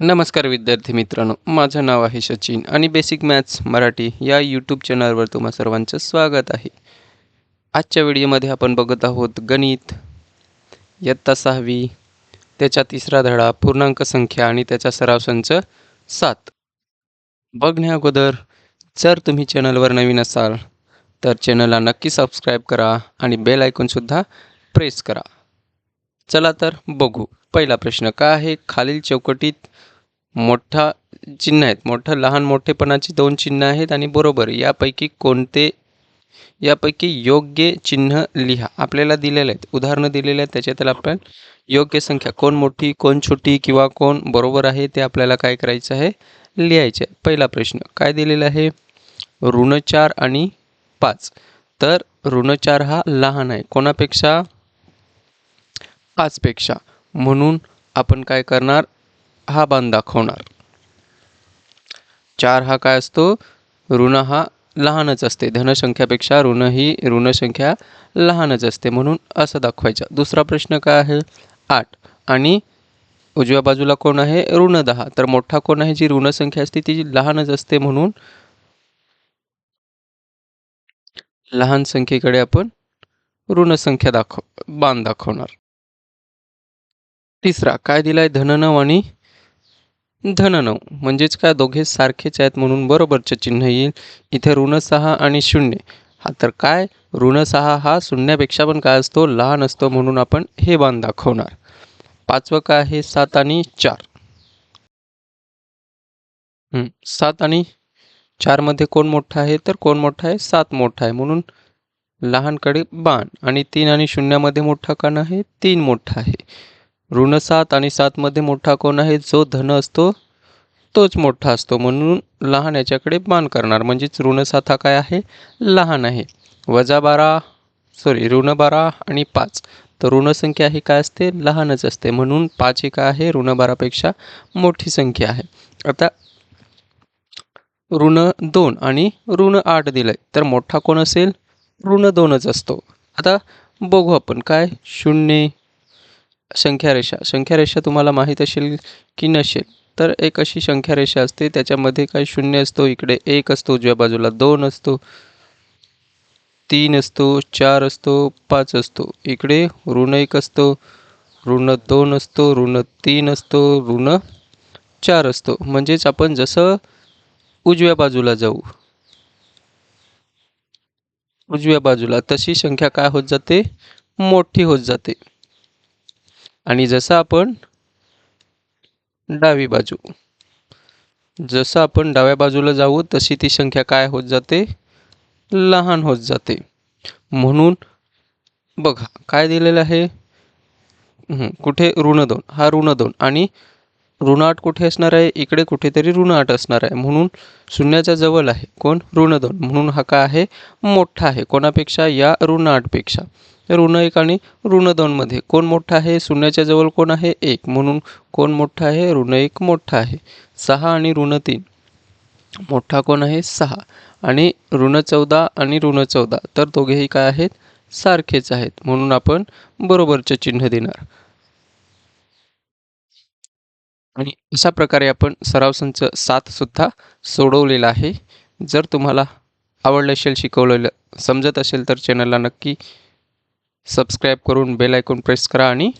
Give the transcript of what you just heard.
नमस्कार विद्यार्थी मित्रांनो माझं नाव आहे सचिन आणि बेसिक मॅथ्स मराठी या यूट्यूब चॅनलवर तुम्हा सर्वांचं स्वागत आहे. आजच्या व्हिडिओमध्ये आपण बघत आहोत गणित इयत्ता सहावी त्याचा तिसरा धडा पूर्णांक संख्या आणि त्याचा सराव संच सात. बघण्या अगोदर जर तुम्ही चॅनलवर नवीन असाल तर चॅनलला नक्की सबस्क्राईब करा आणि बेल ऐकूनसुद्धा प्रेस करा. चला तर बघू. पहिला प्रश्न काय आहे? खालील चौकटीत मोठा चिन्ह आहेत. मोठं लहान मोठेपणाची दोन चिन्ह आहेत आणि बरोबर. यापैकी कोणते यापैकी योग्य चिन्ह लिहा. आपल्याला दिलेले आहेत. उदाहरणं दिलेले आहेत. त्याच्यातला आपण योग्य संख्या. कोण मोठी कोण छोटी किंवा कोण बरोबर आहे ते आपल्याला काय करायचं आहे? लिहायचे आहे. पहिला प्रश्न. काय दिलेला आहे? ऋण चार आणि पाच. तर ऋण चार हा लहान आहे. कोणापेक्षा? पाचपेक्षा. म्हणून आपण काय करणार? हा बाण दाखवणार. चार हा काय असतो? ऋण हा लहानच असते. धनसंख्यापेक्षा ऋण ही ऋणसंख्या लहानच असते म्हणून असं दाखवायचं. दुसरा प्रश्न काय आहे? आठ. आणि उजव्या बाजूला कोण आहे? ऋण दहा. तर मोठा कोण आहे? जी ऋणसंख्या असते ती लहानच असते म्हणून लहान संख्येकडे आपण ऋणसंख्या दाखव बाण दाखवणार. तिसरा काय दिलाय? धन आणि धन नऊ. म्हणजेच काय? दोघे सारखेच आहेत म्हणून बरोबरचं चिन्ह येईल. इथे ऋण सहा आणि शून्य. हा तर काय? ऋण सहा हा शून्यापेक्षा पण काय असतो? लहान असतो म्हणून आपण हे बाण दाखवणार. पाचवं काय आहे? सात आणि चार. सात आणि चारमध्ये कोण मोठा आहे? तर कोण मोठा आहे? सात मोठा आहे. म्हणून लहानकडे बाण. आणि तीन आणि शून्यामध्ये मोठा कोण आहे? तीन मोठा आहे. ऋण सात आणि सातमध्ये मोठा कोण आहे? जो धन असतो तोच मोठा असतो. म्हणून लहान याच्याकडे मान करणार. म्हणजेच ऋण सात हा काय आहे? लहान आहे. वजा बारा सॉरी ऋण बारा आणि पाच. तर ऋणसंख्या ही काय असते? लहानच असते. म्हणून पाच ही काय आहे? ऋण बारापेक्षा मोठी संख्या आहे. आता ऋण दोन आणि ऋण आठ दिलंय. तर मोठा कोण असेल? ऋण दोनच असतो. आता बघू आपण काय? शून्य संख्यारेषा. संख्यारेषा तुम्हाला माहीत असेल की नसेल तर एक अशी संख्यारेषा असते त्याच्यामध्ये काय शून्य असतो इकडे एक असतो उजव्या बाजूला दोन असतो तीन असतो चार असतो पाच असतो. इकडे ऋण एक असतो ऋण दोन असतो ऋण तीन असतो ऋण चार असतो. म्हणजेच आपण जसं उजव्या बाजूला जाऊ उजव्या बाजूला तशी संख्या काय होत जाते? मोठी होत जाते. आणि जसं आपण डावी बाजू जसं आपण डाव्या बाजूला जाऊ तशी ती संख्या काय होत जाते? लहान होत जाते. म्हणून बघा काय दिलेलं आहे? कुठे? ऋण दोन हा ऋण दोन आणि ऋण आठ कुठे असणार आहे? इकडे कुठेतरी ऋण आठ असणार आहे. म्हणून शून्याच्या जवळ आहे. कोण? ऋण दोन म्हणून हा काय आहे? मोठा आहे. कोणापेक्षा? या ऋण आठपेक्षा ऋण एक आणि ऋण दोनमध्ये कोण मोठा आहे? शून्याच्या जवळ कोण आहे? एक. म्हणून कोण मोठा आहे? ऋण एक मोठा आहे. सहा आणि ऋण तीन. मोठा कोण आहे? सहा. आणि ऋण चौदा आणि ऋण चौदा. तर दोघेही काय आहेत? सारखेच आहेत. म्हणून आपण बरोबरचे चिन्ह देणार. आणि अशा प्रकारे आपण सराव संच सात सुद्धा सोडवलेला आहे. जर तुम्हाला आवडलं असेल शिकवलेलं समजत असेल तर चॅनलला नक्की सबस्क्राईब करून बेल आयकॉन प्रेस करा आणि